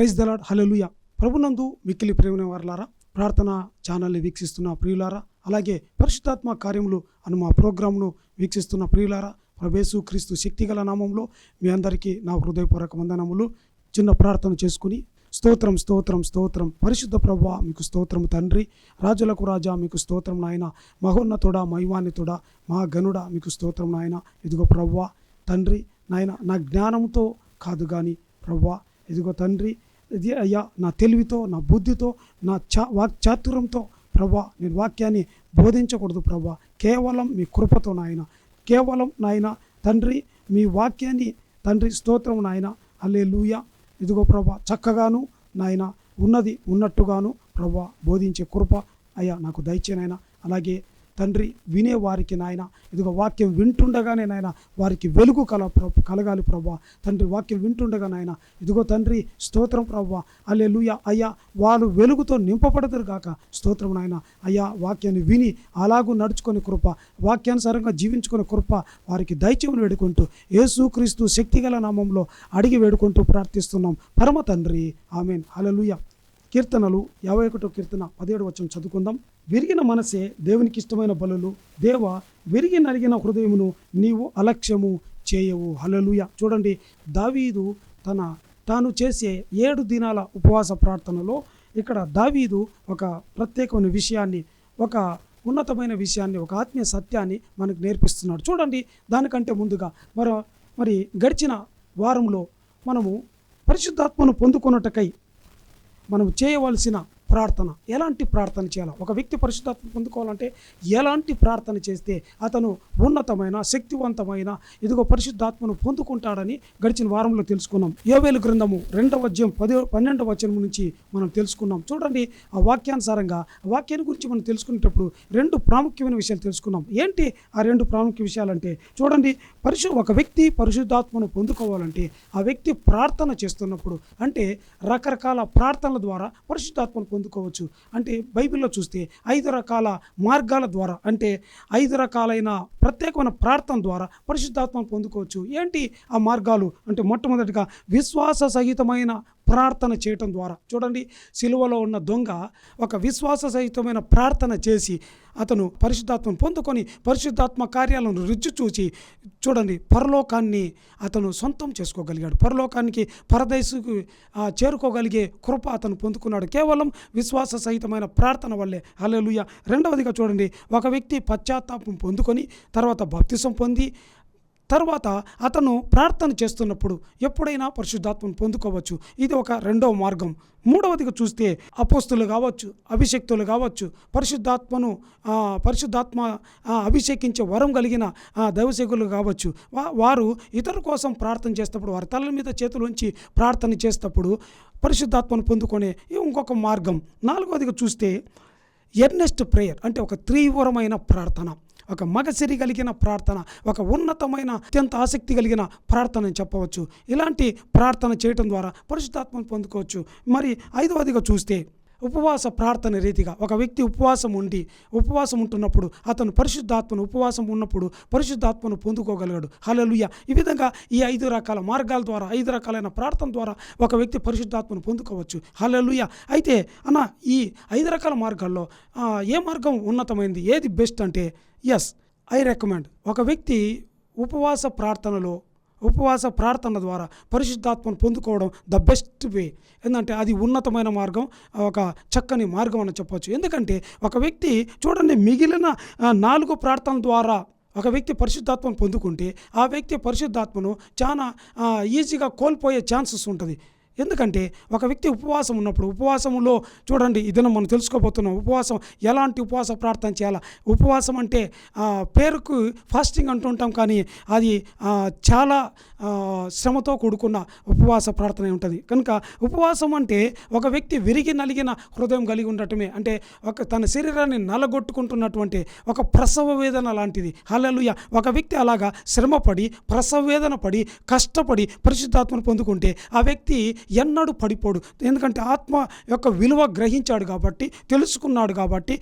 Praise the Lord హలలుయ ప్రభునందు మిక్కిలి ప్రేమ వారలారా ప్రార్థన ఛానల్ని వీక్షిస్తున్న ప్రియులారా అలాగే పరిశుద్ధాత్మ కార్యములు అను మా ప్రోగ్రాంను వీక్షిస్తున్న ప్రియులారా ప్రభేసు క్రీస్తు శక్తిగల నామంలో మీ అందరికీ నా హృదయపూర్వక వందనములు. చిన్న ప్రార్థన చేసుకుని స్తోత్రం స్తోత్రం స్తోత్రం. పరిశుద్ధ ప్రభు మీకు స్తోత్రం తండ్రి. రాజులకు రాజా మీకు స్తోత్రం నాయన. మహోన్నతుడ మహిమాన్వితుడా మా గనుడ మీకు స్తోత్రం నాయన. ఇదిగో ప్రవ్వా తండ్రి నాయన నా జ్ఞానంతో కాదు కానీ ప్రవ్వా ఇదిగో తండ్రి ఇది అయ్యా నా తెలివితో నా బుద్ధితో నా చా వాక్ చాతుర్యంతో ప్రభా నేను వాక్యాన్ని బోధించకూడదు ప్రభా. కేవలం మీ కృపతో నాయన. కేవలం నాయన తండ్రి మీ వాక్యాన్ని తండ్రి స్తోత్రం నాయన. అల్లే లూయ ఇదిగో ప్రభా చక్కగాను నాయన ఉన్నది ఉన్నట్టుగాను ప్రభా బోధించే కృప అయ్యా నాకు దయచేనాయన అలాగే తండ్రి వినే వారికి నాయన ఇదిగో వాక్యం వింటుండగానే నాయన వారికి వెలుగు కల కలగాలి ప్రభా తండ్రి వాక్యం వింటుండగా నాయన ఇదిగో తండ్రి స్తోత్రం ప్రభా అల్లే అయ్యా వాళ్ళు వెలుగుతో నింపబడతారు కాక స్తోత్రం నాయన. అయ్యా వాక్యాన్ని విని అలాగూ నడుచుకునే కృప వాక్యానుసారంగా జీవించుకునే కృప వారికి దయచేమని వేడుకుంటూ యేసుక్రీస్తు శక్తిగల నామంలో అడిగి వేడుకుంటూ ప్రార్థిస్తున్నాం. పరమ తండ్రి. ఆమెన్. అలలుయ కీర్తనలు యాభై ఒకటో కీర్తన పదిహేడు వచ్చం చదువుకుందాం. విరిగిన మనసే దేవునికి ఇష్టమైన బలులు. దేవ విరిగి నలిగిన హృదయమును నీవు అలక్ష్యము చేయవు. హలలుయ చూడండి దావీదు తన తాను చేసే ఏడు దినాల ఉపవాస ప్రార్థనలో ఇక్కడ దావీదు ఒక ప్రత్యేకమైన విషయాన్ని ఒక ఉన్నతమైన విషయాన్ని ఒక ఆత్మీయ సత్యాన్ని మనకు నేర్పిస్తున్నాడు. చూడండి దానికంటే ముందుగా మరో మరి గడిచిన వారంలో మనము పరిశుద్ధాత్మను పొందుకొనుటకై మనం చేయవలసిన ప్రార్థన. ఎలాంటి ప్రార్థన చేయాలి? ఒక వ్యక్తి పరిశుద్ధాత్మ పొందుకోవాలంటే ఎలాంటి ప్రార్థన చేస్తే అతను ఉన్నతమైన శక్తివంతమైన ఇదిగో పరిశుద్ధాత్మను పొందుకుంటాడని గడిచిన వారంలో తెలుసుకున్నాం. యోవేలు గ్రంథము రెండవ అధ్యాయం పది పన్నెండవ వచనం నుంచి మనం తెలుసుకున్నాం. చూడండి ఆ వాక్యానుసారంగా వాక్యాన్ని గురించి మనం తెలుసుకునేటప్పుడు రెండు ప్రాముఖ్యమైన విషయాలు తెలుసుకున్నాం. ఏంటి ఆ రెండు ప్రాముఖ్య విషయాలంటే చూడండి పరిశు ఒక వ్యక్తి పరిశుద్ధాత్మను పొందుకోవాలంటే ఆ వ్యక్తి ప్రార్థన చేస్తున్నప్పుడు అంటే రకరకాల ప్రార్థనల ద్వారా పరిశుద్ధాత్మను పొందుకోవచ్చు. అంటే బైబిల్లో చూస్తే ఐదు రకాల మార్గాల ద్వారా అంటే ఐదు రకాలైన ప్రత్యేకమైన ప్రార్థన ద్వారా పరిశుద్ధాత్మను పొందుకోవచ్చు. ఏంటి ఆ మార్గాలు? అంటే మొట్టమొదటిగా విశ్వాస సహితమైన ప్రార్థన చేయటం ద్వారా. చూడండి సిలువలో ఉన్న దొంగ ఒక విశ్వాస సహితమైన ప్రార్థన చేసి అతను పరిశుద్ధాత్మను పొందుకొని పరిశుద్ధాత్మ కార్యాలను రుచి చూసి చూడండి పరలోకాన్ని అతను సొంతం చేసుకోగలిగాడు. పరలోకానికి పరదేశకు చేరుకోగలిగే కృప అతను పొందుకున్నాడు. కేవలం విశ్వాస సహితమైన ప్రార్థన వల్లే. హల్లెలూయా. రెండవదిగా చూడండి ఒక వ్యక్తి పశ్చాత్తాపం పొందుకొని తర్వాత బప్తిసం పొంది తర్వాత అతను ప్రార్థన చేస్తున్నప్పుడు ఎప్పుడైనా పరిశుద్ధాత్మను పొందుకోవచ్చు. ఇది ఒక రెండవ మార్గం. మూడవదిగా చూస్తే అపోస్తులు కావచ్చు అభిషక్తులు కావచ్చు పరిశుద్ధాత్మను పరిశుద్ధాత్మ అభిషేకించే వరం కలిగిన దైవసేకులు కావచ్చు. వారు ఇతరుల కోసం ప్రార్థన చేసేటప్పుడు వారి తల మీద చేతులు ఉంచి ప్రార్థన చేసేటప్పుడు పరిశుద్ధాత్మను పొందుకునే ఇంకొక మార్గం. నాలుగవదిగా చూస్తే ఎర్నెస్ట్ ప్రేయర్ అంటే ఒక తీవ్రమైన ప్రార్థన. ఒక మగసిరి కలిగిన ప్రార్థన ఒక ఉన్నతమైన అత్యంత ఆసక్తి కలిగిన ప్రార్థన అని చెప్పవచ్చు. ఇలాంటి ప్రార్థన చేయటం ద్వారా పరిశుద్ధాత్మను పొందుకోవచ్చు. మరి ఐదవదిగా చూస్తే ఉపవాస ప్రార్థన రీతిగా ఒక వ్యక్తి ఉపవాసం ఉండి ఉపవాసం ఉంటున్నప్పుడు అతను పరిశుద్ధాత్మను ఉపవాసం ఉన్నప్పుడు పరిశుద్ధాత్మను పొందుకోగలిగాడు. హలలుయ ఈ విధంగా ఈ ఐదు రకాల మార్గాల ద్వారా ఐదు రకాలైన ప్రార్థన ద్వారా ఒక వ్యక్తి పరిశుద్ధాత్మను పొందుకోవచ్చు. హలలుయ అయితే అన్న ఈ ఐదు రకాల మార్గాల్లో ఏ మార్గం ఉన్నతమైంది? ఏది బెస్ట్ అంటే ఎస్ ఐ రికమెండ్ ఒక వ్యక్తి ఉపవాస ప్రార్థనలో ఉపవాస ప్రార్థన ద్వారా పరిశుద్ధాత్మను పొందుకోవడం ద బెస్ట్ వే. ఎందుకంటే అది ఉన్నతమైన మార్గం ఒక చక్కని మార్గం అని చెప్పొచ్చు. ఎందుకంటే ఒక వ్యక్తి చూడండి మిగిలిన నాలుగు ప్రార్థన ద్వారా ఒక వ్యక్తి పరిశుద్ధాత్మను పొందుకుంటే ఆ వ్యక్తి పరిశుద్ధాత్మను చాలా ఈజీగా కోల్పోయే ఛాన్సెస్ ఉంటుంది. ఎందుకంటే ఒక వ్యక్తి ఉపవాసం ఉన్నప్పుడు ఉపవాసంలో చూడండి ఇది మనం తెలుసుకోబోతున్నాం ఉపవాసం ఎలాంటి ఉపవాస ప్రార్థన చేయాలా? ఉపవాసం అంటే పేరుకు ఫాస్టింగ్ అంటుంటాం కానీ అది చాలా శ్రమతో కూడుకున్న ఉపవాస ప్రార్థన ఉంటుంది. కనుక ఉపవాసం అంటే ఒక వ్యక్తి విరిగి నలిగిన హృదయం కలిగి ఉండటమే. అంటే ఒక తన శరీరాన్ని నలగొట్టుకుంటున్నటువంటి ఒక ప్రసవ వేదన లాంటిది. హలలుయ ఒక వ్యక్తి అలాగా శ్రమపడి ప్రసవ వేదన పడి కష్టపడి పరిశుద్ధాత్మను పొందుకుంటే ఆ వ్యక్తి ఎన్నడూ పడిపోడు. ఎందుకంటే ఆత్మ యొక్క విలువ గ్రహించాడు కాబట్టి తెలుసుకున్నాడు కాబట్టి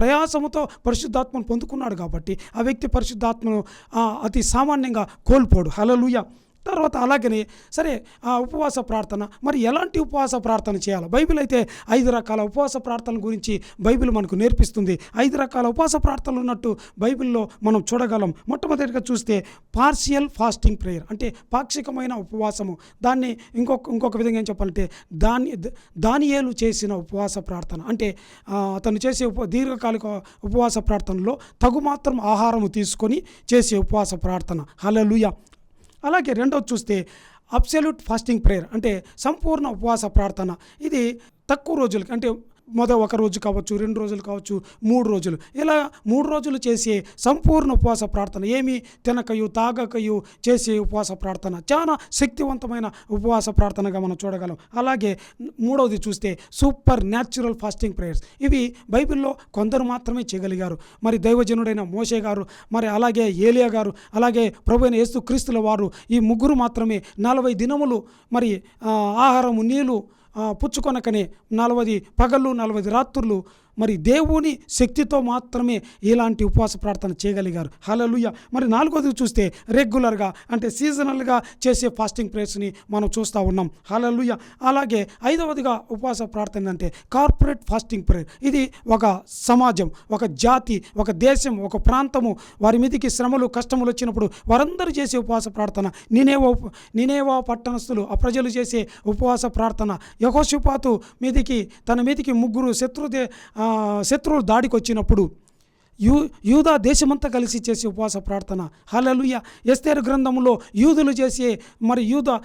ప్రయాసముతో పరిశుద్ధాత్మను పొందుకున్నాడు కాబట్టి ఆ వ్యక్తి పరిశుద్ధాత్మను అతి సామాన్యంగా కోల్పోడు. హలలుయ తర్వాత అలాగనే సరే ఆ ఉపవాస ప్రార్థన మరి ఎలాంటి ఉపవాస ప్రార్థన చేయాలి? బైబిల్ అయితే ఐదు రకాల ఉపవాస ప్రార్థన గురించి బైబిల్ మనకు నేర్పిస్తుంది. ఐదు రకాల ఉపవాస ప్రార్థనలు ఉన్నట్టు బైబిల్లో మనం చూడగలం. మొట్టమొదటిగా చూస్తే పార్షియల్ ఫాస్టింగ్ ప్రేయర్ అంటే పాక్షికమైన ఉపవాసము. దాన్ని ఇంకొక ఇంకొక విధంగా ఏం చెప్పాలంటే దాని దానియేలు చేసిన ఉపవాస ప్రార్థన. అంటే అతను చేసే ఉప దీర్ఘకాలిక ఉపవాస ప్రార్థనలో తగు మాత్రం ఆహారము తీసుకొని చేసే ఉపవాస ప్రార్థన. హలలుయ అలాగే రెండోది చూస్తే అబ్సల్యూట్ ఫాస్టింగ్ ప్రేయర్ అంటే సంపూర్ణ ఉపవాస ప్రార్థన. ఇది తక్కువ రోజులకి అంటే మొదట ఒక రోజు కావచ్చు రెండు రోజులు కావచ్చు మూడు రోజులు. ఇలా మూడు రోజులు చేసే సంపూర్ణ ఉపవాస ప్రార్థన ఏమి? తినకయు తాగకయు చేసే ఉపవాస ప్రార్థన. చాలా శక్తివంతమైన ఉపవాస ప్రార్థనగా మనం చూడగలం. అలాగే మూడవది చూస్తే సూపర్ న్యాచురల్ ఫాస్టింగ్ ప్రేయర్స్. ఇవి బైబిల్లో కొందరు మాత్రమే చేయగలిగారు. మరి దైవజనుడైన మోషే గారు మరి అలాగే ఏలియా గారు అలాగే ప్రభు అయిన యేసు క్రీస్తుల వారు ఈ ముగ్గురు మాత్రమే నలభై దినములు మరి ఆహారము నీళ్ళు పుచ్చుకొనకనే నలభై పగళ్ళు నలభై రాత్రులు మరి దేవుని శక్తితో మాత్రమే ఇలాంటి ఉపవాస ప్రార్థన చేయగలిగారు. హలలుయ మరి నాలుగోది చూస్తే రెగ్యులర్గా అంటే సీజనల్గా చేసే ఫాస్టింగ్ ప్రేయర్స్ని మనం చూస్తూ ఉన్నాం. హలలుయ అలాగే ఐదవదిగా ఉపవాస ప్రార్థన అంటే కార్పొరేట్ ఫాస్టింగ్ ప్రేయర్. ఇది ఒక సమాజం ఒక జాతి ఒక దేశం ఒక ప్రాంతము వారి మీదకి శ్రమలు కష్టములు వచ్చినప్పుడు వారందరూ చేసే ఉపవాస ప్రార్థన. నేనేవో నేనేవో పట్టణస్థులు ఆ ప్రజలు చేసే ఉపవాస ప్రార్థన. యహోషిపాతు మీదికి తన మీదికి ముగ్గురు శత్రుదే శత్రువులు దాడికి వచ్చినప్పుడు యూ యూదా దేశమంతా కలిసి చేసే ఉపవాస ప్రార్థన. హలలుయ ఎస్తేరు గ్రంథంలో యూదులు చేసే మరి యూద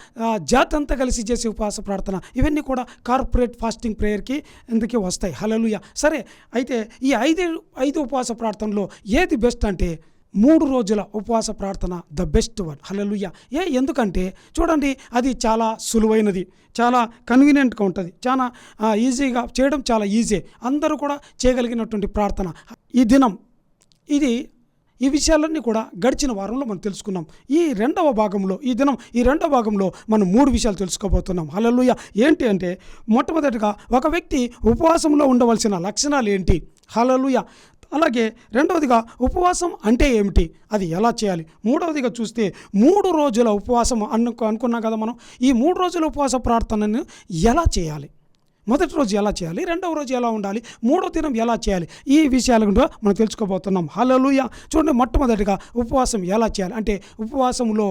జాతి అంతా కలిసి చేసే ఉపవాస ప్రార్థన. ఇవన్నీ కూడా కార్పొరేట్ ఫాస్టింగ్ ప్రేయర్కి ఇందుకే వస్తాయి. హలలుయ సరే అయితే ఈ ఐదు ఐదు ఉపవాస ప్రార్థనలో ఏది బెస్ట్ అంటే మూడు రోజుల ఉపవాస ప్రార్థన ద బెస్ట్ వన్ హలలుయ ఏ ఎందుకంటే చూడండి అది చాలా సులువైనది చాలా కన్వీనియంట్గా ఉంటుంది చాలా ఈజీగా చేయడం చాలా ఈజీ. అందరూ కూడా చేయగలిగినటువంటి ప్రార్థన. ఈ దినం ఇది ఈ విషయాలన్నీ కూడా గడిచిన వారంలో మనం తెలుసుకున్నాం. ఈ రెండవ భాగంలో ఈ దినం ఈ రెండవ భాగంలో మనం మూడు విషయాలు తెలుసుకోబోతున్నాం. హలలుయ ఏంటి అంటే మొట్టమొదటిగా ఒక వ్యక్తి ఉపవాసంలో ఉండవలసిన లక్షణాలు ఏంటి? హలలుయ అలాగే రెండవదిగా ఉపవాసం అంటే ఏమిటి? అది ఎలా చేయాలి? మూడవదిగా చూస్తే మూడు రోజుల ఉపవాసం అను అనుకున్నాం కదా మనం. ఈ మూడు రోజుల ఉపవాస ప్రార్థనను ఎలా చేయాలి? మొదటి రోజు ఎలా చేయాలి? రెండవ రోజు ఎలా ఉండాలి? మూడో దినం ఎలా చేయాలి? ఈ విషయాల గురించి మనం తెలుసుకోబోతున్నాం. హలలుయ చూడండి మొట్టమొదటిగా ఉపవాసం ఎలా చేయాలి? అంటే ఉపవాసంలో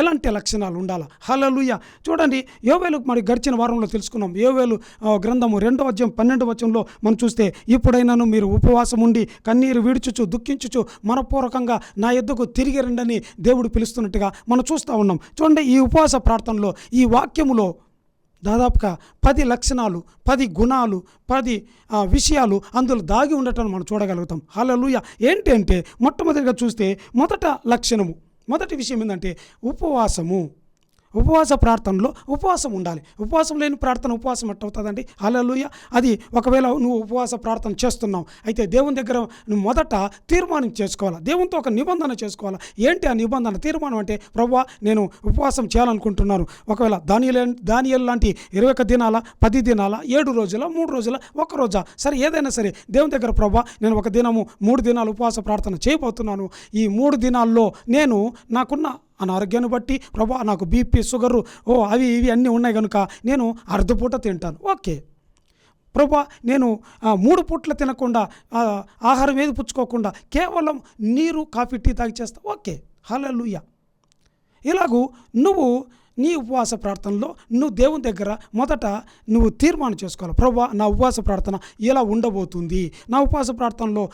ఎలాంటి లక్షణాలు ఉండాలి? హలలుయ చూడండి యోవేలు మరి గడిచిన వారంలో తెలుసుకున్నాం. యోవేలు గ్రంథము రెండవ అధ్యాయం పన్నెండు వచనంలో మనం చూస్తే ఇప్పుడైనాను మీరు ఉపవాసం ఉండి కన్నీరు విడుచుచు దుఃఖించుచు మనపూర్వకంగా నా ఎద్దుకు తిరిగి రండని దేవుడు పిలుస్తున్నట్టుగా మనం చూస్తూ ఉన్నాం. చూడండి ఈ ఉపవాస ప్రార్థనలో ఈ వాక్యములో దాదాపుగా పది లక్షణాలు పది గుణాలు పది ఆ, విషయాలు అందులో దాగి ఉండటం మనం చూడగలుగుతాం. హల్లెలూయా! ఏంటి అంటే మొట్టమొదటిగా చూస్తే మొదట లక్షణము. మొదటి విషయం ఏంటంటే ఉపవాసము. ఉపవాస ప్రార్థనలో ఉపవాసం ఉండాలి. ఉపవాసం లేని ప్రార్థన ఉపవాసం ఎట్టవుతుందండి అలలుయ అది ఒకవేళ నువ్వు ఉపవాస ప్రార్థన చేస్తున్నావు అయితే దేవుని దగ్గర నువ్వు మొదట తీర్మానం చేసుకోవాలి? దేవునితో ఒక నిబంధన చేసుకోవాలా? ఏంటి ఆ నిబంధన? తీర్మానం అంటే ప్రభా నేను ఉపవాసం చేయాలనుకుంటున్నాను ఒకవేళ దానియలే దానియలు లాంటి ఇరవై ఒక దినాల పది దినాల ఏడు రోజుల మూడు రోజుల ఒక రోజా? సరే ఏదైనా సరే దేవుని దగ్గర ప్రభా నేను ఒక దినము మూడు దినాలు ఉపవాస ప్రార్థన చేయబోతున్నాను. ఈ మూడు దినాల్లో నేను నాకున్న అనారోగ్యాన్ని బట్టి ప్రభా నాకు బీపీ షుగరు ఓ అవి ఇవి అన్నీ ఉన్నాయి కనుక నేను అర్ధపూట తింటాను. ఓకే. ప్రభా నేను మూడు పూట్ల తినకుండా ఆహారం ఏది పుచ్చుకోకుండా కేవలం నీరు కాఫీ టీ తాగి చేస్తా. ఓకే. లూయ ఇలాగూ నువ్వు నీ ఉపవాస ప్రార్థనలో నువ్వు దేవుని దగ్గర మొదట నువ్వు తీర్మానం చేసుకోవాలి. ప్రభా నా ఉపవాస ప్రార్థన ఇలా ఉండబోతుంది. నా ఉపవాస ప్రార్థనలో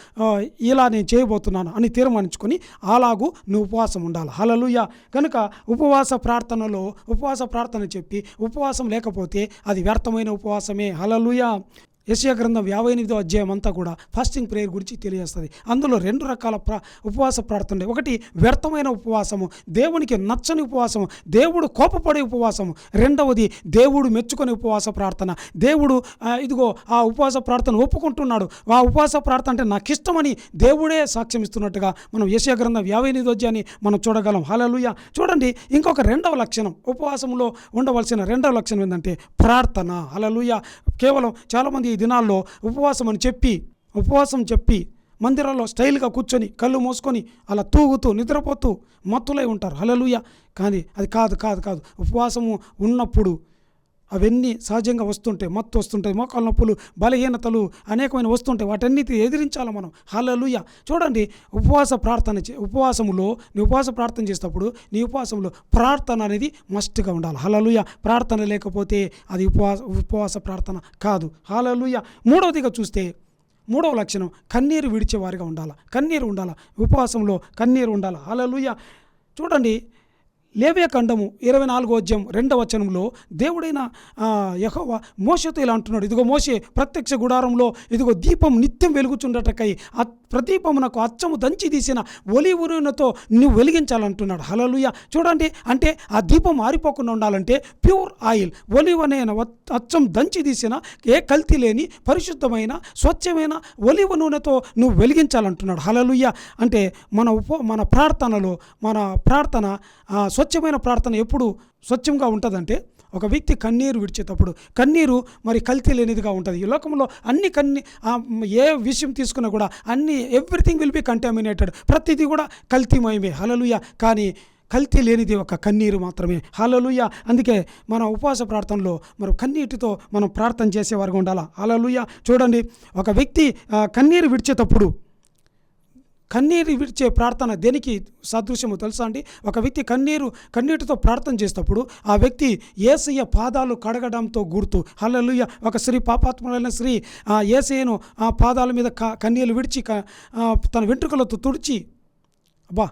ఇలా నేను చేయబోతున్నాను అని తీర్మానించుకొని అలాగూ నువ్వు ఉపవాసం ఉండాలి. హలలుయ కనుక ఉపవాస ప్రార్థనలో ఉపవాస ప్రార్థన చెప్పి ఉపవాసం లేకపోతే అది వ్యర్థమైన ఉపవాసమే. హలలుయ యశయ గ్రంథం యాభై ఎనిమిదో అధ్యాయం అంతా కూడా ఫాస్టింగ్ ప్రేయర్ గురించి తెలియజేస్తుంది. అందులో రెండు రకాల ప్ర ఉపవాస ప్రార్థన ఒకటి వ్యర్థమైన ఉపవాసము దేవునికి నచ్చని ఉపవాసము దేవుడు కోపపడే ఉపవాసము. రెండవది దేవుడు మెచ్చుకునే ఉపవాస ప్రార్థన. దేవుడు ఇదిగో ఆ ఉపవాస ప్రార్థన ఒప్పుకుంటున్నాడు. ఆ ఉపవాస ప్రార్థన అంటే నాకు ఇష్టమని దేవుడే సాక్ష్యం ఇస్తున్నట్టుగా మనం యశయ గ్రంథం యాభై ఎనిమిది అధ్యాయాన్ని మనం చూడగలం. హలలుయ చూడండి ఇంకొక రెండవ లక్షణం ఉపవాసంలో ఉండవలసిన రెండవ లక్షణం ఏంటంటే ప్రార్థన. హలలుయ కేవలం చాలామంది ఈ దినాల్లో ఉపవాసం అని చెప్పి ఉపవాసం చెప్పి మందిరాల్లో స్టైల్గా కూర్చొని కళ్ళు మూసుకొని అలా తూగుతూ నిద్రపోతూ మత్తులై ఉంటారు. హలలుయ కానీ అది కాదు కాదు కాదు. ఉపవాసము ఉన్నప్పుడు అవన్నీ సహజంగా వస్తుంటాయి. మత్తు వస్తుంటాయి మోకాల నొప్పులు బలహీనతలు అనేకమైన వస్తుంటాయి. వాటన్నిటి ఎదిరించాలి మనం. హలలుయ చూడండి ఉపవాస ప్రార్థన చే ఉపవాసములో నీ ఉపవాస ప్రార్థన చేసేటప్పుడు నీ ఉపవాసంలో ప్రార్థన అనేది మస్ట్గా ఉండాలి. హలలుయ ప్రార్థన లేకపోతే అది ఉపవాస ఉపవాస ప్రార్థన కాదు. హలలుయ మూడవదిగా చూస్తే మూడవ లక్షణం కన్నీరు విడిచేవారిగా ఉండాలి. కన్నీరు ఉండాలి. ఉపవాసంలో కన్నీరు ఉండాలి. హలలుయ చూడండి లేవే ఖండము ఇరవై నాలుగో అధ్యాయం రెండవ వచనంలో దేవుడైన యహోవ మోసతో ఇలా అంటున్నాడు. ఇదిగో మోసే ప్రత్యక్ష గుడారంలో ఇదిగో దీపం నిత్యం వెలుగుచుండటకై ప్రదీపమునకు అచ్చము దంచి తీసిన ఒలివురునతో నువ్వు వెలిగించాలంటున్నాడు. హలలుయ చూడండి అంటే ఆ దీపం ఆరిపోకుండా ఉండాలంటే ప్యూర్ ఆయిల్ ఒలివ్ అనే అచ్చం దంచి తీసిన ఏ కల్తీ లేని పరిశుద్ధమైన స్వచ్ఛమైన ఒలివ నూనెతో నువ్వు వెలిగించాలంటున్నాడు. హలలుయ అంటే మన ఉప మన ప్రార్థనలో మన ప్రార్థన ఆ, స్వచ్ఛమైన ప్రార్థన ఎప్పుడు స్వచ్ఛంగా ఉంటుందంటే ఒక వ్యక్తి కన్నీరు విడిచేటప్పుడు కన్నీరు మరి కల్తీ లేనిదిగా ఉంటుంది. ఈ లోకంలో అన్ని కన్ని ఏ విషయం తీసుకున్నా కూడా అన్ని ఎవ్రీథింగ్ విల్ బి కంటామినేటెడ్ ప్రతిదీ కూడా కల్తీమయమే. హలలుయ కానీ కల్తీ లేనిది ఒక కన్నీరు మాత్రమే. హలలుయ అందుకే మన ఉపవాస ప్రార్థనలో మరి కన్నీటితో మనం ప్రార్థన చేసేవారుగా ఉండాలా? హలలుయ చూడండి ఒక వ్యక్తి కన్నీరు విడిచేటప్పుడు కన్నీరు విడిచే ప్రార్థన దేనికి సదృశ్యము తెలుసా అండి? ఒక వ్యక్తి కన్నీరు కన్నీటితో ప్రార్థన చేసేటప్పుడు ఆ వ్యక్తి ఏసయ్య పాదాలు కడగడంతో గుర్తు. హల్లెలూయ. ఒక స్త్రీ పాపాత్ములైన స్త్రీ ఆ ఏసయ్యను ఆ పాదాల మీద క కన్నీళ్ళు విడిచి క- తన వెంట్రుకలతో తుడిచి అబ్బా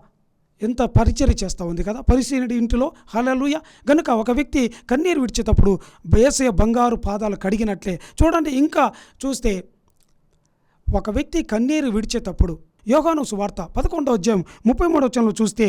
ఎంత పరిచర్య చేస్తూ ఉంది కదా. పరిశీలనుడి ఇంటిలో హలలుయ గనుక ఒక వ్యక్తి కన్నీరు విడిచేటప్పుడు ఏసయ్య బంగారు పాదాలు కడిగినట్లే. చూడండి ఇంకా చూస్తే ఒక వ్యక్తి కన్నీరు విడిచేటప్పుడు యోగాను సువార్త పదకొండో అధ్యాయం ముప్పై మూడో వచనంలో చూస్తే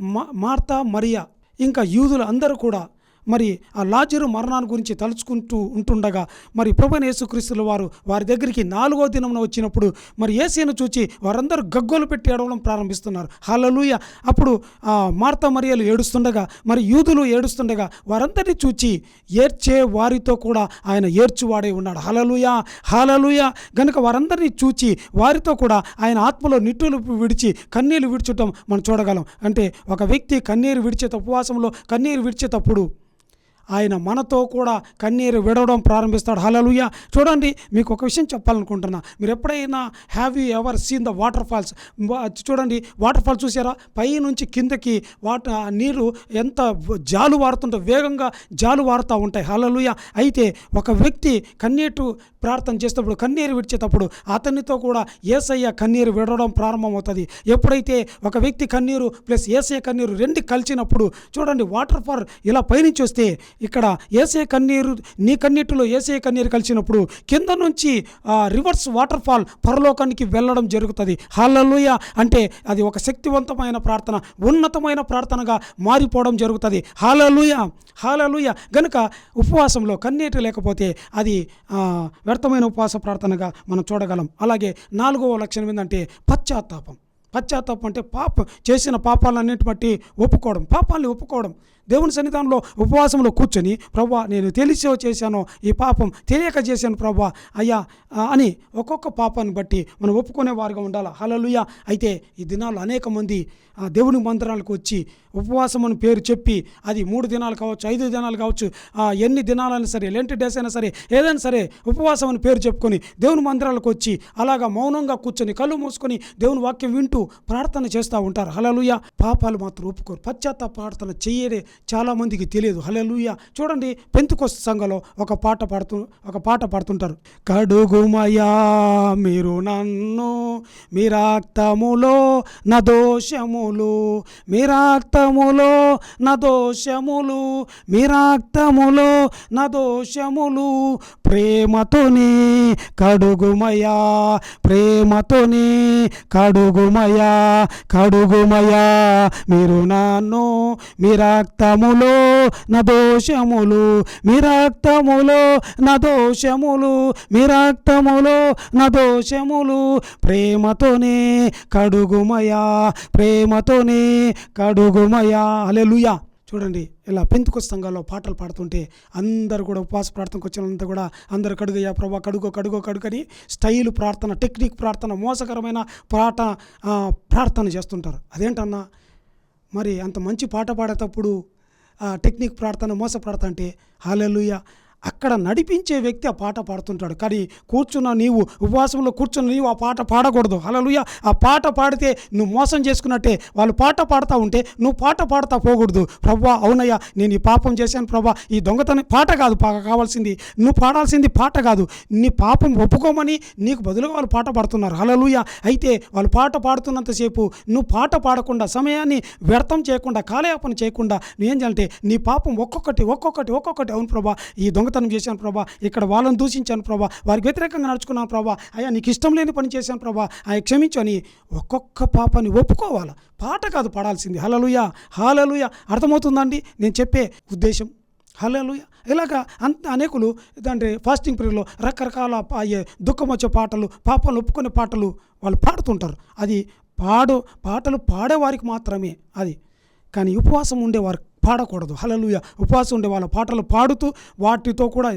మా మార్తా మరియా ఇంకా యూదులు అందరూ కూడా మరి ఆ లాజరు మరణాన్ని గురించి తలుచుకుంటూ ఉంటుండగా మరి ప్రభు యేసుక్రీస్తుల వారు వారి దగ్గరికి నాలుగో దినమున వచ్చినప్పుడు మరి ఏసీను చూచి వారందరూ గగ్గోలు పెట్టి ఏడవడం ప్రారంభిస్తున్నారు. హలలుయ అప్పుడు ఆ మార్తా మరియలు ఏడుస్తుండగా మరి యూదులు ఏడుస్తుండగా వారందరినీ చూచి ఏడ్చే వారితో కూడా ఆయన ఏడ్చువాడే ఉన్నాడు. హలలుయ హలలుయ గనుక వారందరినీ చూచి వారితో కూడా ఆయన ఆత్మలో నిట్టులు విడిచి కన్నీరు విడిచటం మనం చూడగలం. అంటే ఒక వ్యక్తి కన్నీరు విడిచే ఉపవాసంలో కన్నీరు విడిచేటప్పుడు ఆయన మనతో కూడా కన్నీరు విడవడం ప్రారంభిస్తాడు. హలలుయ చూడండి మీకు ఒక విషయం చెప్పాలనుకుంటున్నా. మీరు ఎప్పుడైనా have you ever seen the waterfalls చూడండి వాటర్ ఫాల్స్ చూసారా? పై నుంచి కిందకి వాటర్ నీరు ఎంత జాలు వారుతుంటే వేగంగా జాలు వారుతూ ఉంటాయి. హలలుయ అయితే ఒక వ్యక్తి కన్నీటు ప్రార్థన చేసేటప్పుడు కన్నీరు విడిచేటప్పుడు అతనితో కూడా ఏసయ్య కన్నీరు విడవడం ప్రారంభమవుతుంది. ఎప్పుడైతే ఒక వ్యక్తి కన్నీరు ప్లస్ ఏసయ్య కన్నీరు రెండు కలిసినప్పుడు చూడండి వాటర్ ఫాల్ ఇలా పైనుంచి వస్తే ఇక్కడ ఏసే కన్నీరు నీ కన్నీటిలో ఏసే కన్నీరు కలిసినప్పుడు కింద నుంచి రివర్స్ వాటర్ ఫాల్ పరలోకానికి వెళ్ళడం జరుగుతుంది. హల్లలుయ! అంటే అది ఒక శక్తివంతమైన ప్రార్థన ఉన్నతమైన ప్రార్థనగా మారిపోవడం జరుగుతుంది. హాలలుయ హాలలుయ గనుక ఉపవాసంలో కన్నీటి లేకపోతే అది వ్యర్థమైన ఉపవాస ప్రార్థనగా మనం చూడగలం. అలాగే నాలుగవ లక్షణం ఏంటంటే పశ్చాత్తాపం. పశ్చాత్తాపం అంటే పాప చేసిన పాపాలన్నిటి బట్టి ఒప్పుకోవడం పాపాలని ఒప్పుకోవడం. దేవుని సన్నిధానంలో ఉపవాసంలో కూర్చొని ప్రభా నేను తెలిసో చేశాను ఈ పాపం తెలియక చేశాను ప్రభా అయ్యా అని ఒక్కొక్క పాపాన్ని బట్టి మనం ఒప్పుకునే వారుగా ఉండాలి? హలలుయ అయితే ఈ దినాల్లో అనేక మంది ఆ దేవుని మందిరాలకు వచ్చి ఉపవాసం అని పేరు చెప్పి అది మూడు దినాలు కావచ్చు ఐదు దినాలు కావచ్చు ఎన్ని దినాలైనా సరే లెంట్ డేస్ అయినా సరే ఏదైనా సరే ఉపవాసం అని పేరు చెప్పుకొని దేవుని మందిరాలకు వచ్చి అలాగా మౌనంగా కూర్చొని కళ్ళు మూసుకొని దేవుని వాక్యం వింటూ ప్రార్థన చేస్తూ ఉంటారు. హలలుయ పాపాలు మాత్రం ఒప్పుకోరు. పశ్చాత్తాప ప్రార్థన చేయడే చాలామందికి తెలియదు. హలలుయ చూడండి పెంతుకొస్త సంఘలో ఒక పాట పాడుతూ ఒక పాట పాడుతుంటారు. కడుగుమయా మీరు నన్ను మీరాక్తములో నా దోషములు మీరాక్తములో నా దోషములు మీరాక్తములో నా దోషములు. ప్రేమతోనే కడుగుమయా ప్రేమతోనే కడుగుమయా కడుగుమయా మీరు నన్ను మీ రక్తములో నా దోషములు మీ రక్తములో నా దోషములు మీ రక్తములో నా దోషములు. ప్రేమతోనే కడుగుమయా ప్రేమతోనే కడుగుమయా అలెలుయా చూడండి ఇలా పెంతుకొ సంఘాల్లో పాటలు పాడుతుంటే అందరు కూడా ఉపవాస ప్రార్థనకు వచ్చినంతా కూడా అందరు కడుగయ్యా ప్రభా కడుగో కడుగో కడుగని స్టైల్ ప్రార్థన టెక్నిక్ ప్రార్థన మోసకరమైన పాట ప్రార్థన చేస్తుంటారు. అదేంటన్నా? మరి అంత మంచి పాట పాడేటప్పుడు టెక్నిక్ ప్రార్థన మోస ప్రార్థన అంటే హాలెలుయ అక్కడ నడిపించే వ్యక్తి ఆ పాట పాడుతుంటాడు. కానీ కూర్చున్న నీవు ఉపవాసంలో కూర్చున్న నీవు ఆ పాట పాడకూడదు. అలలుయ ఆ పాట పాడితే నువ్వు మోసం చేసుకున్నట్టే. వాళ్ళు పాట పాడుతూ ఉంటే నువ్వు పాట పాడుతూ పోకూడదు. ప్రభా అవునయ్యా నేను ఈ పాపం చేశాను ప్రభా ఈ దొంగతనం పాట కాదు పాక కావాల్సింది. నువ్వు పాడాల్సింది పాట కాదు. నీ పాపం ఒప్పుకోమని నీకు బదులుగా వాళ్ళు పాట పాడుతున్నారు. అలలుయ అయితే వాళ్ళు పాట పాడుతున్నంతసేపు నువ్వు పాట పాడకుండా సమయాన్ని వ్యర్థం చేయకుండా కాలయాపన చేయకుండా నువ్వేం చేయాలంటే నీ పాపం ఒక్కొక్కటి ఒక్కొక్కటి ఒక్కొక్కటి. అవును ప్రభా ఈ దొంగతనం చేశాను ప్రభా. ఇక్కడ వాళ్ళని దూషించాను ప్రభా. వారికి వ్యతిరేకంగా నడుచుకున్నాను ప్రభా. అయ్యా నీకు ఇష్టం లేని పని చేశాను ప్రభా. అయ్యా క్షమించని అని ఒక్కొక్క పాపాన్ని ఒప్పుకోవాలి? పాట కాదు పాడాల్సింది. హలలుయ హాలలుయ అర్థమవుతుందండి? నేను చెప్పే ఉద్దేశం. హలలుయ ఇలాగా అంత అనేకులు అంటే ఫాస్టింగ్ పీరియడ్లో రకరకాల అయ్యే దుఃఖం వచ్చే పాటలు పాపాలు ఒప్పుకునే పాటలు వాళ్ళు పాడుతుంటారు. అది పాడు పాటలు పాడేవారికి మాత్రమే అది. కానీ ఉపవాసం ఉండేవారు పాడకూడదు. హలలుయ ఉపవాసం ఉండే వాళ్ళ పాటలు పాడుతూ వాటితో కూడా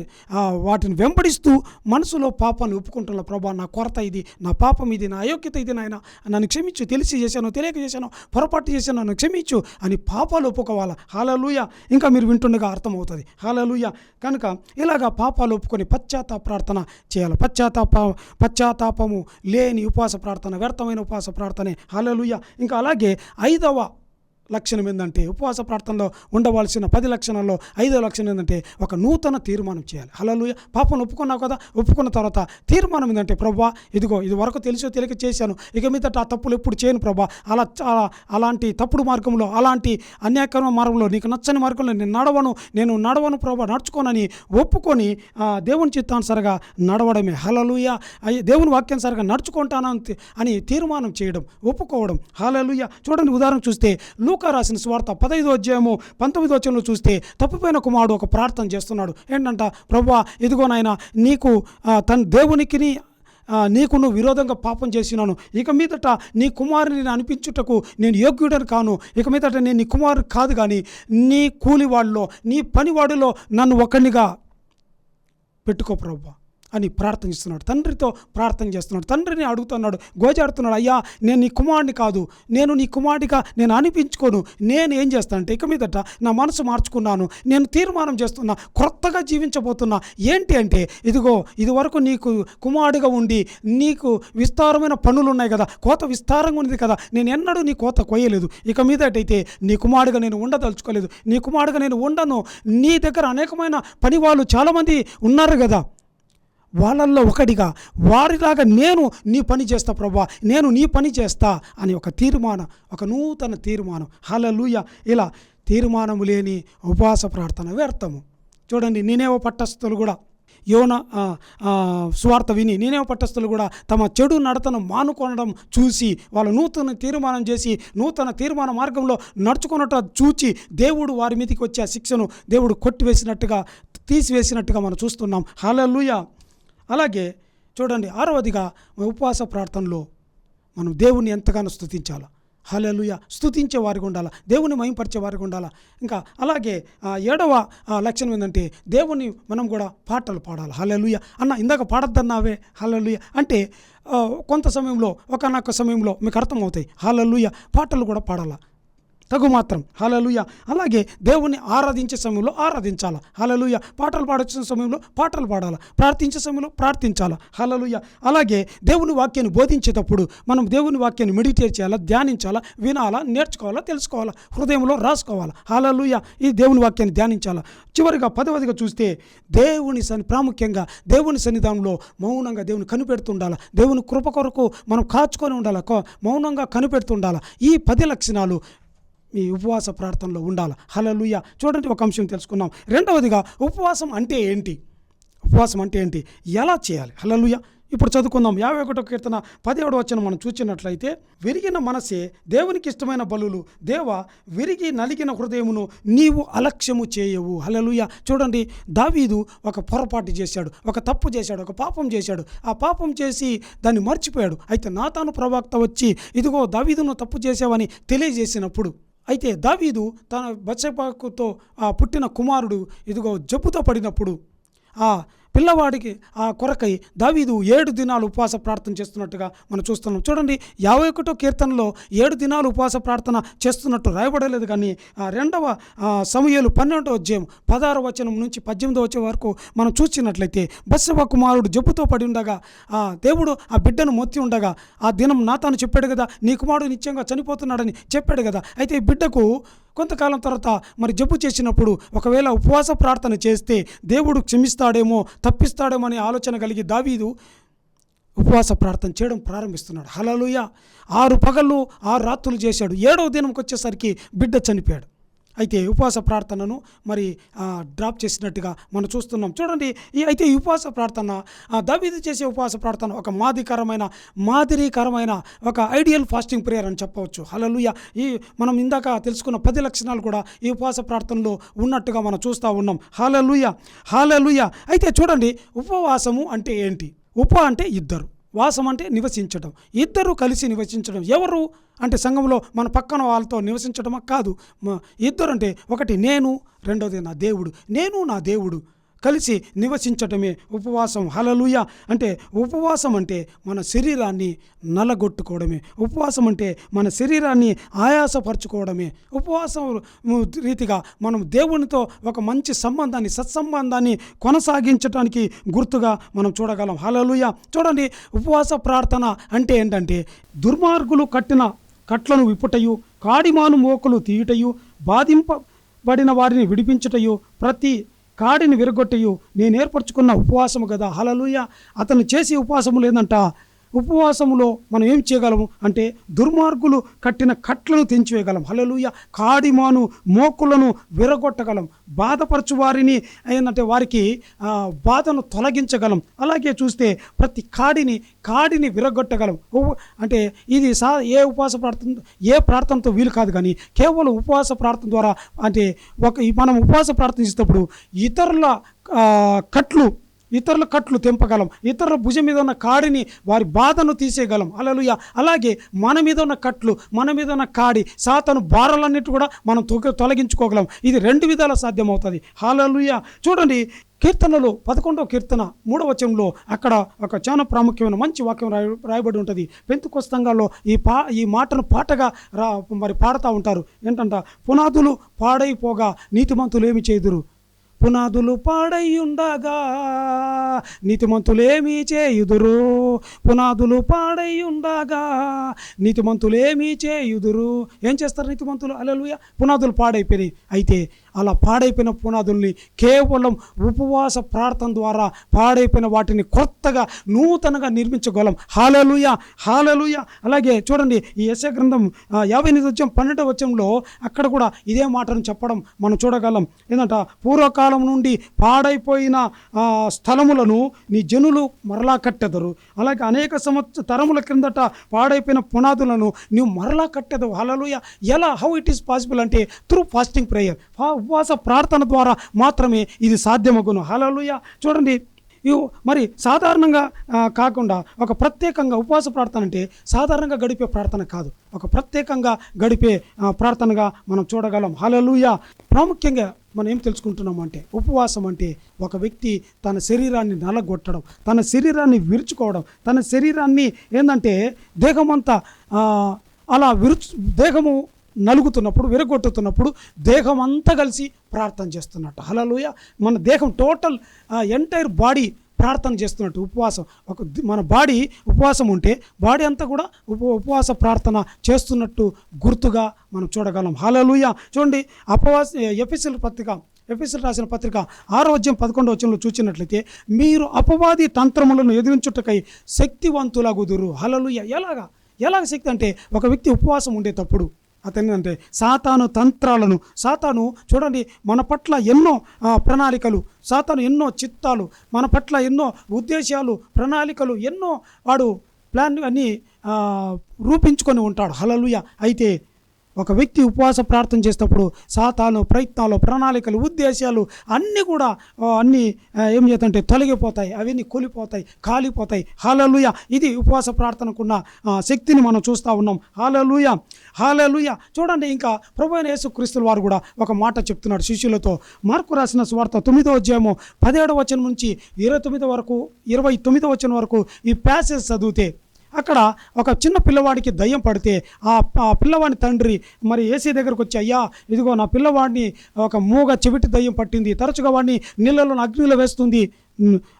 వాటిని వెంబడిస్తూ మనసులో పాపాన్ని ఒప్పుకుంటున్న ప్రభా నా కొరత ఇది నా పాపం ఇది నా అయోగ్యత ఇది నాయన. నన్ను క్షమించు తెలిసి చేశాను తెలియక చేశాను పొరపాటు చేశాను నన్ను క్షమించు అని పాపాలు ఒప్పుకోవాలి? హాలలుయ ఇంకా మీరు వింటుండగా అర్థమవుతుంది. హాలలుయ కనుక ఇలాగా పాపాలు ఒప్పుకొని పశ్చాత్తాప ప్రార్థన చేయాలి. పశ్చాత్తాప పశ్చాత్తాపము లేని ఉపవాస ప్రార్థన వ్యర్థమైన ఉపవాస ప్రార్థనే. హాలలుయ ఇంకా అలాగే ఐదవ లక్షణం ఏంటంటే ఉపవాస ప్రార్థనలో ఉండవలసిన పది లక్షణాల్లో ఐదో లక్షణం ఏంటంటే ఒక నూతన తీర్మానం చేయాలి. హలలుయ పాపం ఒప్పుకున్నావు కదా? ఒప్పుకున్న తర్వాత తీర్మానం ఏంటంటే ప్రభా ఇదిగో ఇది వరకు తెలుసో తెలియక చేశాను. ఇక మీదట ఆ తప్పులు ఎప్పుడు చేయను ప్రభా. అలా అలాంటి తప్పుడు మార్గంలో అలాంటి అన్యాయకరమైన మార్గంలో నీకు నచ్చని మార్గంలో నేను నడవను. నేను నడవను ప్రభా నడుచుకోనని ఒప్పుకొని దేవుని చిత్తానుసరిగా నడవడమే. హలలుయ దేవుని వాక్యానుసారంగా నడుచుకుంటాను అని- అని తీర్మానం చేయడం ఒప్పుకోవడం. హలలుయ చూడండి ఉదాహరణ చూస్తే లూక్ రాసిన స్వార్థ పదహైదో అధ్యాయము పంతొమ్మిదో వచ్చంలో చూస్తే తప్పిపోయిన కుమారుడు ఒక ప్రార్థన చేస్తున్నాడు. ఏంటంట? ప్రభా ఇదిగో నాయన నీకు తన దేవునికిని నీకు నువ్వు విరోధంగా పాపం చేసినాను. ఇక మీదట నీ కుమారుని నేను అనిపించుటకు నేను యోగ్యుడని కాను. ఇక మీదట నేను నీ కుమారుడు కాదు కానీ నీ కూలివాడిలో నీ పనివాడిలో నన్ను ఒకరినిగా పెట్టుకో ప్రభా. అని ప్రార్థిస్తున్నాడు తండ్రితో ప్రార్థన చేస్తున్నాడు. తండ్రిని అడుగుతున్నాడు గోజాడుతున్నాడు అయ్యా నేను నీ కుమారుడిని కాదు. నేను నీ కుమారుడిగా నేను అనిపించుకోను. నేను ఏం చేస్తానంటే ఇక మీదట నా మనసు మార్చుకున్నాను. నేను తీర్మానం చేస్తున్నా. క్రొత్తగా జీవించబోతున్నా. ఏంటి అంటే ఇదిగో ఇదివరకు నీకు కుమారుడిగా ఉండి నీకు విస్తారమైన పనులు ఉన్నాయి కదా. కోత విస్తారంగా ఉంది కదా. నేను ఎన్నడూ నీ కోత కొయ్యలేదు. ఇక మీదటైతే నీ కుమారుడిగా నేను ఉండదలుచుకోలేదు. నీ కుమారుడిగా నేను ఉండను. నీ దగ్గర అనేకమైన పని వాళ్ళు చాలామంది ఉన్నారు కదా. వాళ్ళల్లో ఒకటిగా వారిలాగా నేను నీ పని చేస్తా ప్రభా నేను నీ పని చేస్తా అని ఒక తీర్మానం ఒక నూతన తీర్మానం. హలలుయ ఇలా తీర్మానము లేని ఉపవాస ప్రార్థన వ్యర్థము. చూడండి నేనేవో పట్టస్థులు కూడా యోన స్వార్థ విని నేనేవో పట్టస్థులు కూడా తమ చెడు నడతను మానుకొనడం చూసి వాళ్ళు నూతన తీర్మానం చేసి నూతన తీర్మాన మార్గంలో నడుచుకున్నట్టు చూచి దేవుడు వారి మీదకి వచ్చే శిక్షను దేవుడు కొట్టివేసినట్టుగా తీసివేసినట్టుగా మనం చూస్తున్నాం. హలలుయ అలాగే చూడండి ఆరవదిగా ఉపవాస ప్రార్థనలో మనం దేవుణ్ణి ఎంతగానో స్థుతించాలి హలలుయ స్తుతించే వారికి ఉండాలా? దేవుని మహింపరిచే వారికి ఉండాలా? ఇంకా అలాగే ఏడవ లక్షణం ఏంటంటే దేవుని మనం కూడా పాటలు పాడాలి? హలలుయ అన్న ఇందాక పాడద్దన్నావే? హలలుయ అంటే కొంత సమయంలో ఒకనొక సమయంలో మీకు అర్థమవుతాయి. హలలుయ పాటలు కూడా పాడాలా? తగు మాత్రం హలలుయ అలాగే దేవుని ఆరాధించే సమయంలో ఆరాధించాలా? హలలుయ పాటలు పాడొచ్చిన సమయంలో పాటలు పాడాలి? ప్రార్థించే సమయంలో ప్రార్థించాలా? హలలుయ అలాగే దేవుని వాక్యాన్ని బోధించేటప్పుడు మనం దేవుని వాక్యాన్ని మెడిటేట్ చేయాలా? ధ్యానించాలా? వినాలా? నేర్చుకోవాలా? తెలుసుకోవాలా? హృదయంలో రాసుకోవాలా? హలలుయ ఈ దేవుని వాక్యాన్ని ధ్యానించాలా? చివరిగా పదవదిగా చూస్తే దేవుని సన్ని ప్రాముఖ్యంగా దేవుని సన్నిధానంలో మౌనంగా దేవుని కనిపెడుతుండాల? దేవుని కృప కొరకు మనం కాచుకొని ఉండాలా? మౌనంగా కనిపెడుతుండాల? ఈ పది లక్షణాలు మీ ఉపవాస ప్రార్థనలో ఉండాలి? హలలుయ చూడండి ఒక అంశం తెలుసుకున్నాం రెండవదిగా ఉపవాసం అంటే ఏంటి? ఉపవాసం అంటే ఏంటి? ఎలా చేయాలి? హలలుయ ఇప్పుడు చదువుకుందాం. యాభై ఒకటో కీర్తన పదిహేడు వచ్చిన మనం చూసినట్లయితే విరిగిన మనసే దేవునికి ఇష్టమైన బలులు. దేవ విరిగి నలిగిన హృదయమును నీవు అలక్ష్యము చేయవు. హలలుయ చూడండి దావీదు ఒక పొరపాటు చేశాడు. ఒక తప్పు చేశాడు. ఒక పాపం చేశాడు. ఆ పాపం చేసి దాన్ని మర్చిపోయాడు. అయితే నాతాను ప్రవక్త వచ్చి ఇదిగో దావీదును తప్పు చేసావని తెలియజేసినప్పుడు అయితే దావీదు తన బచ్చపాకుతో ఆ పుట్టిన కుమారుడు ఇదిగో జబ్బుతో పడినప్పుడు ఆ పిల్లవాడికి ఆ కొరకై దావీదు ఏడు దినాలు ఉపవాస ప్రార్థన చేస్తున్నట్టుగా మనం చూస్తున్నాం. చూడండి యాభై ఒకటో కీర్తనలో ఏడు దినాలు ఉపవాస ప్రార్థన చేస్తున్నట్టు రాయబడలేదు కానీ రెండవ సమయాలు పన్నెండవ అధ్యాయం పదహారు వచనం నుంచి పద్దెనిమిది వచ్చే వరకు మనం చూసినట్లయితే బస్సవ కుమారుడు జబ్బుతో పడి ఉండగా ఆ దేవుడు ఆ బిడ్డను మొత్తి ఉండగా ఆ దినం నా తాను చెప్పాడు కదా నీ కుమారుడు నిత్యంగా చనిపోతున్నాడని చెప్పాడు కదా. అయితే ఈ బిడ్డకు కొంతకాలం తర్వాత మరి జబ్బు చేసినప్పుడు ఒకవేళ ఉపవాస ప్రార్థన చేస్తే దేవుడు క్షమిస్తాడేమో తప్పిస్తాడేమో అనే ఆలోచన కలిగి దావీదు ఉపవాస ప్రార్థన చేయడం ప్రారంభిస్తున్నాడు. హలలుయ ఆరు పగళ్ళు ఆరు రాత్రులు చేశాడు. ఏడవ దినంకి వచ్చేసరికి బిడ్డ చనిపోయాడు. అయితే ఉపవాస ప్రార్థనను మరి డ్రాప్ చేసినట్టుగా మనం చూస్తున్నాం. చూడండి ఈ అయితే ఈ ఉపవాస ప్రార్థన ఆ, దావీదు చేసే ఉపవాస ప్రార్థన ఒక మాదికరమైన మాదిరికరమైన ఒక ఐడియల్ ఫాస్టింగ్ ప్రేయర్ అని చెప్పవచ్చు. హలలుయ ఈ మనం ఇందాక తెలుసుకున్న పది లక్షణాలు కూడా ఈ ఉపవాస ప్రార్థనలో ఉన్నట్టుగా మనం చూస్తూ ఉన్నాం. హాలలుయ హాలలుయ అయితే చూడండి ఉపవాసము అంటే ఏంటి? ఉప అంటే ఇద్దరు. వాసం అంటే నివసించడం ఇద్దరు కలిసి నివసించడం ఎవరు? అంటే సంఘంలో మన పక్కన వాళ్ళతో నివసించడం కాదు. ఇద్దరు అంటే ఒకటి నేను రెండోది నా దేవుడు. నేను నా దేవుడు. కలిసి నివసించటమే ఉపవాసం. హలలుయ అంటే ఉపవాసం అంటే మన శరీరాన్ని నలగొట్టుకోవడమే. ఉపవాసం అంటే మన శరీరాన్ని ఆయాసపరచుకోవడమే. ఉపవాసం రీతిగా మనం దేవునితో ఒక మంచి సంబంధాన్ని సత్సంబంధాన్ని కొనసాగించడానికి గుర్తుగా మనం చూడగలం. హలలుయ చూడండి ఉపవాస ప్రార్థన అంటే ఏంటంటే దుర్మార్గులు కట్టిన కట్లను విప్పుటయు కాడిమాను మోకలు తీయుటయు బాధింపబడిన వారిని విడిపించుటయు ప్రతి కాడిని విరగొట్టయు. నేను ఏర్పరచుకున్న ఉపవాసము కదా హలలుయ అతను చేసే ఉపవాసము లేదంట ఉపవాసములో మనం ఏం చేయగలము? అంటే దుర్మార్గులు కట్టిన కట్లను తెంచివేయగలం. హలలుయ కాడిమాను మోకులను విరగొట్టగలం. బాధపరచు వారిని ఏంటంటే వారికి బాధను తొలగించగలం. అలాగే చూస్తే ప్రతి కాడిని కాడిని విరగొట్టగలం. అంటే ఇది సా ఏ ఉపవాస ప్రార్థన ఏ ప్రార్థనతో వీలు కాదు కానీ కేవలం ఉపవాస ప్రార్థన ద్వారా అంటే ఒక మనం ఉపవాస ప్రార్థన చేసేటప్పుడు ఇతరుల కట్లు ఇతరుల కట్లు తెంపగలం. ఇతరుల భుజం మీద ఉన్న కాడిని వారి బాధను తీసేయగలం. అలలుయ అలాగే మన మీద ఉన్న కట్లు మన మీద ఉన్న కాడి సాతను భారాలన్నిటి కూడా మనం తొగ తొలగించుకోగలం. ఇది రెండు విధాల సాధ్యమవుతుంది. హాలలుయ చూడండి కీర్తనలో పదకొండవ కీర్తన మూడవ వచనంలో అక్కడ ఒక చాలా ప్రాముఖ్యమైన మంచి వాక్యం రాయ రాయబడి ఉంటుంది. పెంతుకొస్తంగాల్లో ఈ పా ఈ మాటను పాటగా రా మరి పాడుతూ ఉంటారు. ఏంటంట? పునాదులు పాడైపోగా నీతిమంతులు ఏమి చేదురు? పునాదులు పాడయ్యుండగా ఉండగా నీతిమంతులేమీ చేయుదురు? పునాదులు పాడయ్యుండగా ఉండగా నీతిమంతులేమీ చేయుదురు? ఏం చేస్తారు నీతిమంతులు? అలలుయ పునాదులు పాడైపోయినాయి. అయితే అలా పాడైపోయిన పునాదుల్ని కేవలం ఉపవాస ప్రార్థన ద్వారా పాడైపోయిన వాటిని కొత్తగా నూతనంగా నిర్మించగలం. Hallelujah hallelujah. అలాగే చూడండి ఈ యశ గ్రంథం యాభై ఎనిమిది వచ్చం పన్నెండవ వచ్చంలో అక్కడ కూడా ఇదే మాటను చెప్పడం మనం చూడగలం. ఏంటంట పూర్వకాలం నుండి పాడైపోయిన స్థలములను నీ జనులు మరలా కట్టెదరు. అలాగే అనేక సంవత్సర తరముల క్రిందట పాడైపోయిన పునాదులను నీవు మరలా కట్టెదవు. హలలుయ. ఎలా? హౌ ఇట్ ఈస్ పాసిబుల్ అంటే త్రూ ఫాస్టింగ్ ప్రేయర్ ఉపవాస ప్రార్థన ద్వారా మాత్రమే ఇది సాధ్యమగును. హలలుయ చూడండి మరి సాధారణంగా కాకుండా ఒక ప్రత్యేకంగా ఉపవాస ప్రార్థన అంటే సాధారణంగా గడిపే ప్రార్థన కాదు. ఒక ప్రత్యేకంగా గడిపే ప్రార్థనగా మనం చూడగలం. హలలుయ ప్రాముఖ్యంగా మనం ఏం తెలుసుకుంటున్నాం అంటే ఉపవాసం అంటే ఒక వ్యక్తి తన శరీరాన్ని నలగొట్టడం తన శరీరాన్ని విరుచుకోవడం తన శరీరాన్ని ఏంటంటే దేహమంతా అలా విరుచు దేహము నలుగుతున్నప్పుడు విరగొట్టుతున్నప్పుడు దేహం అంతా కలిసి ప్రార్థన చేస్తున్నట్టు. హలలుయ మన దేహం టోటల్ ఎంటైర్ బాడీ ప్రార్థన చేస్తున్నట్టు. ఉపవాసం. ఒక మన బాడీ ఉపవాసం ఉంటే బాడీ అంతా కూడా ఉప ఉపవాస ప్రార్థన చేస్తున్నట్టు గుర్తుగా మనం చూడగలం. హలలుయ చూడండి అపవాస ఎఫిసిల్ పత్రిక ఎఫ్ఎస్ఎల్ రాసిన పత్రిక ఆరోగ్యం అధ్యాయం పదకొండో వచ్చంలో చూసినట్లయితే మీరు అపవాది తంత్రములను ఎదిరించుటకై శక్తివంతులగుదురు. హలలుయ ఎలాగా? ఎలాగ శక్తి? అంటే ఒక వ్యక్తి ఉపవాసం ఉండేటప్పుడు అతని అంటే సాతాను తంత్రాలను సాతాను చూడండి మన పట్ల ఎన్నో ప్రణాళికలు సాతాను ఎన్నో చిత్తాలు మన పట్ల ఎన్నో ఉద్దేశాలు ప్రణాళికలు ఎన్నో వాడు ప్లాన్ అన్నీ రూపించుకొని ఉంటాడు. హలలుయ అయితే ఒక వ్యక్తి ఉపవాస ప్రార్థన చేసేటప్పుడు సాతాలు ప్రయత్నాలు ప్రణాళికలు ఉద్దేశాలు అన్నీ కూడా అన్నీ ఏం చేస్తుంటే తొలగిపోతాయి అవన్నీ కూలిపోతాయి కాలిపోతాయి. హాలలుయ! ఇది ఉపవాస ప్రార్థనకున్న శక్తిని మనం చూస్తూ ఉన్నాం. హాలలుయ! హాలలుయ! చూడండి ఇంకా ప్రభు యేసుక్రీస్తుల వారు కూడా ఒక మాట చెప్తున్నాడు శిష్యులతో. మార్కు రాసిన స్వార్థ తొమ్మిదో అధ్యాయము పదిహేడవ వచనం నుంచి ఇరవై తొమ్మిది వరకు ఇరవై తొమ్మిదో వచనం వరకు ఈ ప్యాసేజ్ చదివితే అక్కడ ఒక చిన్న పిల్లవాడికి దయ్యం పడితే ఆ పిల్లవాడి తండ్రి మరి ఏసీ దగ్గరకు వచ్చి అయ్యా ఇదిగో నా పిల్లవాడిని ఒక మూగ చెవిటి దయ్యం పట్టింది తరచుగా వాడిని నీళ్ళలో అగ్నిలో వేస్తుంది.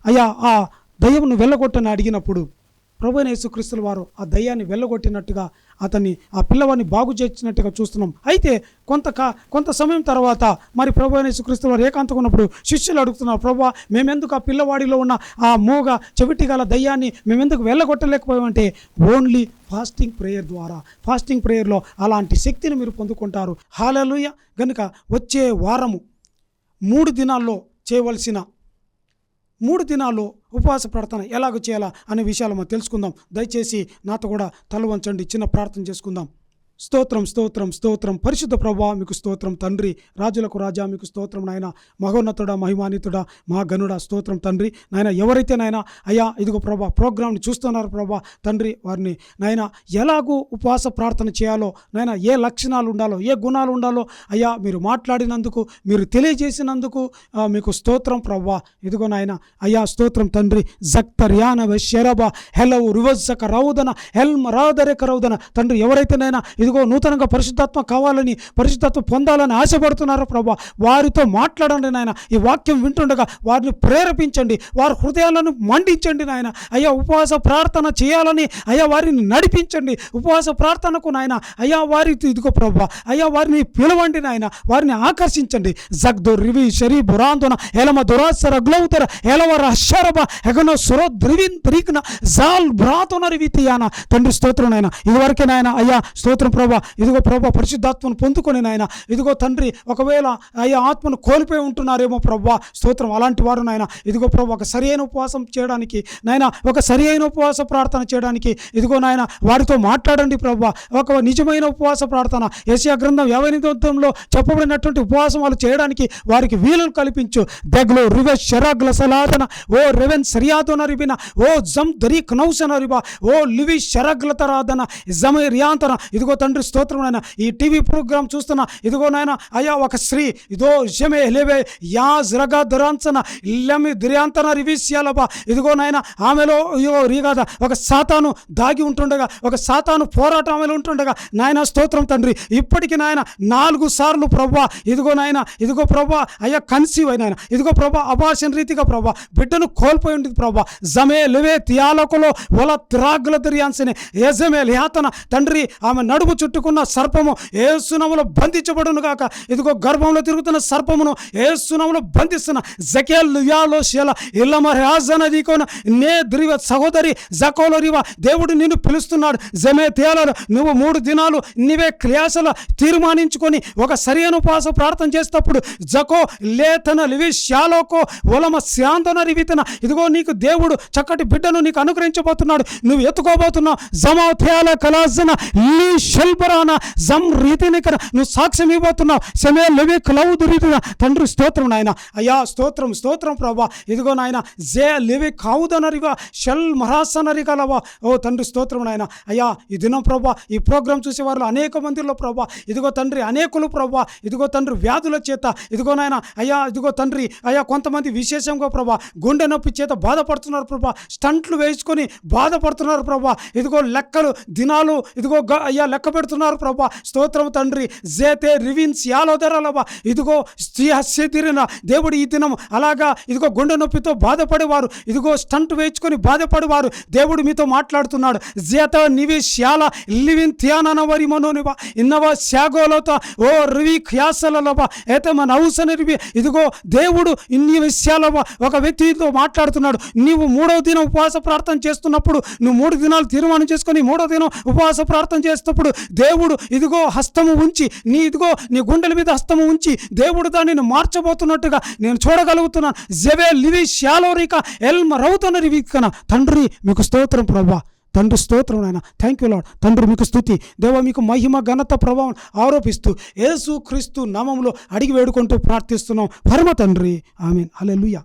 అయ్యా ఆ దయ్యంను వెళ్ళగొట్టని అడిగినప్పుడు ప్రభు యేసుక్రీస్తుల వారు ఆ దయ్యాన్ని వెళ్ళగొట్టినట్టుగా అతన్ని ఆ పిల్లవాడిని బాగు చేసినట్టుగా చూస్తున్నాం. అయితే కొంత కా- కొంత సమయం తర్వాత మరి ప్రభు యేసుక్రీస్తు వారు ఏకాంతంగా ఉన్నప్పుడు శిష్యులు అడుగుతున్నారు ప్రభు మేమెందుకు ఆ పిల్లవాడిలో ఉన్న ఆ మూగ చెవిటి గల దయ్యాన్ని మేమెందుకు వెళ్ళగొట్టలేకపోయామంటే? ఓన్లీ ఫాస్టింగ్ ప్రేయర్ ద్వారా ఫాస్టింగ్ ప్రేయర్లో అలాంటి శక్తిని మీరు పొందుకుంటారు. హాలలుయ గనుక వచ్చే వారము మూడు దినాల్లో చేయవలసిన మూడు దినాల్లో ఉపవాస ప్రార్థన ఎలాగ చేయాలా అనే విషయాలు మనం తెలుసుకుందాం. దయచేసి నాతో కూడా తల వంచండి చిన్న ప్రార్థన చేసుకుందాం. స్తోత్రం స్తోత్రం స్తోత్రం. పరిశుద్ధ ప్రభా మీకు స్తోత్రం. తండ్రి రాజులకు రాజా మీకు స్తోత్రం. నాయన మహోన్నతుడా మహిమానితుడా మా గనుడా స్తోత్రం తండ్రి. నాయన ఎవరైతే నాయన అయ్యా ఇదిగో ప్రభా ప్రోగ్రామ్ని చూస్తున్నారు ప్రభా తండ్రి వారిని. నాయన ఎలాగూ ఉపవాస ప్రార్థన చేయాలో నాయన ఏ లక్షణాలు ఉండాలో ఏ గుణాలు ఉండాలో అయ్యా మీరు మాట్లాడినందుకు మీరు తెలియజేసినందుకు మీకు స్తోత్రం ప్రభా. ఇదిగో నాయన అయ్యా స్తోత్రం తండ్రి. జక్తర్యాన శరబ హెలవు రువజ్జక రౌదన హెల్మ రాదరిక రౌదన. తండ్రి ఎవరైతే నైనా ఇదిగో నూతనంగా పరిశుద్ధాత్మ కావాలని పరిశుద్ధాత్మ పొందాలని ఆశపడుతున్నారు ప్రభా. వారితో మాట్లాడండి నాయన. ఈ వాక్యం వింటుండగా వారిని ప్రేరేపించండి. వారి హృదయాలను మండించండి నాయన. అయ్యా ఉపవాస ప్రార్థన చేయాలని అయ్యా వారిని నడిపించండి. ఉపవాస ప్రార్థనకు నాయన అయ్యా వారి ఇదిగో ప్రభా. అయ్యా వారిని పిలవండి నాయన. వారిని ఆకర్షించండి. జగ్దు రివి షరీ బురాందోన ఎలమ దురాసర గ్లౌతర ఎలవర అషరబ ఎగనో సురో ధ్రువిన్ త్రీకున జాల్ భ్రాతోన రివితియాన తండ్రి స్తోత్రం నాయన. ఇదివరకే నాయన అయ్యా స్తోత్రం ప్రభా ఇదిగో ప్రభా పరిశుద్ధాత్మను పొందుకొని నాయన ఇదిగో తండ్రి ఒకవేళ అయ్యా ఆత్మను కోల్పోయి ఉంటున్నారేమో ప్రభా స్తోత్రం అలాంటి వారు నాయన ఇదిగో ప్రభా ఒక సరి అయిన ఉపవాసం చేయడానికి నాయన ఒక సరి అయిన ఉపవాస ప్రార్థన చేయడానికి ఇదిగో నాయన వారితో మాట్లాడండి ప్రభా ఒక నిజమైన ఉపవాస ప్రార్థన. ఏసియా గ్రంథం యాభై ఎనిమిదంలో చెప్పబడినటువంటి ఉపవాసం వాళ్ళు చేయడానికి వారికి వీలును కల్పించు. దెగ్లో రివె షరాగ్ల సలాదన ఓ రెవెన్ సరియాదోన రిబిన ఓ జమ్ దరి కనౌసన రిబా ఓ లివి షరగ్ల జమ రియాంతన ఇదిగో తండ్రి స్తోత్రం నాయన. ఈ టీవీ ప్రోగ్రాం చూస్తున్న ఇదిగో నాయన అయ్యా ఒక స్త్రీ. ఇదో విషయమే లేవే యా జరగా దురాంచన ఇల్లమి దుర్యాంతన రివిస్యాలబా ఇదిగో నాయన ఆమెలో ఇదిగో రీగాద ఒక సాతాను దాగి ఉంటుండగా ఒక సాతాను పోరాటం ఆమెలో ఉంటుండగా నాయన స్తోత్రం తండ్రి. ఇప్పటికి నాయన నాలుగు సార్లు ప్రభా ఇదిగో నాయన ఇదిగో ప్రభా అయ్యా కన్సీవ్ అయినాయన. ఇదిగో ప్రభా అభాషణ రీతిగా ప్రభా బిడ్డను కోల్పోయి ఉంటుంది ప్రభా. జమే లివే తియాలకులో ఒల త్రాగుల తిరియాన్సనే యజమే లియాతన తండ్రి ఆమె నడుము చుట్టుకున్న సర్పము ఏ సునములో బంధించబడును గాక. ఇదిగో గర్భంలో తిరుగుతున్న సర్పమును ఏ సునములో బంధిస్తున్న జకేల్ లుయాలో శీల ఇల్లమ రాజన దీకోన నే ద్రివ సహోదరి జకోలో రివ. దేవుడు నిన్ను పిలుస్తున్నాడు. జమే తేలలో నువ్వు మూడు దినాలు నీవే క్రియాశలు తీర్మానించుకొని ఒక సరైన ఉపవాస ప్రార్థన చేసేటప్పుడు జకో లేతన లివి శాలోకో ఒలమ శాంతన రివితన. ఇదిగో నీకు దేవుడు చక్కటి బిడ్డను నీకు అనుగ్రహించబోతున్నాడు. నువ్వు ఎత్తుకోబోతున్నావు. జమా తేల కళాజన లీ శల్బరాన జం రీతిని కన నువ్వు సాక్ష్యం ఇవ్వబోతున్నావు సమయ లెవే క్లౌదు రీతిన తండ్రి స్తోత్రం నాయన. అయ్యా స్తోత్రం స్తోత్రం ప్రభా. ఇదిగో నాయన జే లెవే కావుదనరిగా షెల్ మహాసనరిగలవా ఓ తండ్రి స్తోత్రం నాయన. అయ్యా ఈ దినం ప్రభా ఈ ప్రోగ్రాం చూసే వారిలో అనేక మందిలో ప్రభా. ఇదిగో తండ్రి అనేకులు ప్రభా. ఇదిగో తండ్రి వ్యాధుల చేత. ఇదిగో నాయన అయ్యా ఇదిగో తండ్రి అయ్యా కొంతమంది విశేషంగా ప్రభా గుండె నొప్పి చేత బాధపడుతున్నారు ప్రభా. స్టంట్లు వేసుకొని బాధపడుతున్నారు ప్రభా. ఇదిగో లెక్కలు దినాలు ఇదిగో గ- అయ్యా లెక్క పెడుతున్నారు ప్రభా. స్తోత్రం తండ్రి. జేతే రివిన్స్ యాలోదరలవా ఇదిగో స్త్రీ తీరిన దేవుడు ఈ దినం అలాగా ఇదిగో గుండె నొప్పితో బాధపడేవారు. ఇదిగో స్టంట్ వేయించుకొని బాధపడేవారు. దేవుడు మీతో మాట్లాడుతున్నాడు. జేత నివి శ్యాల లివిన్ థియానన వరి మనోనివా ఇన్నవ శాగోలత ఓ రివి ఖ్యాసలవా ఏత మన అవసరవి ఇదిగో దేవుడు ఇన్ని విషయాలవా ఒక వ్యక్తితో మాట్లాడుతున్నాడు. నీవు మూడవ దినం ఉపవాస ప్రార్థన చేస్తున్నప్పుడు నువ్వు మూడు దినాలు తీర్మానం చేసుకొని మూడో దినం ఉపవాస ప్రార్థన చేసేటప్పుడు దేవుడు ఇదిగో హస్తము ఉంచి నీ ఇదిగో నీ గుండెల మీద హస్తము ఉంచి దేవుడు దానిని మార్చబోతున్నట్టుగా నేను చూడగలుగుతున్నాను. జెవే లివి శాలోరిక ఎల్మ రౌతన రివికన తండ్రి మీకు స్తోత్రం ప్రభా. తండ్రి స్తోత్రం నాయన. థ్యాంక్ యూ లాడ్ తండ్రి మీకు స్థుతి దేవ మీకు మహిమ ఘనత ప్రభావం ఆరోపిస్తూ యేసు క్రీస్తు నామంలో అడిగి వేడుకుంటూ ప్రార్థిస్తున్నాం. పరమ తండ్రి. ఆమె హల్లెలూయా.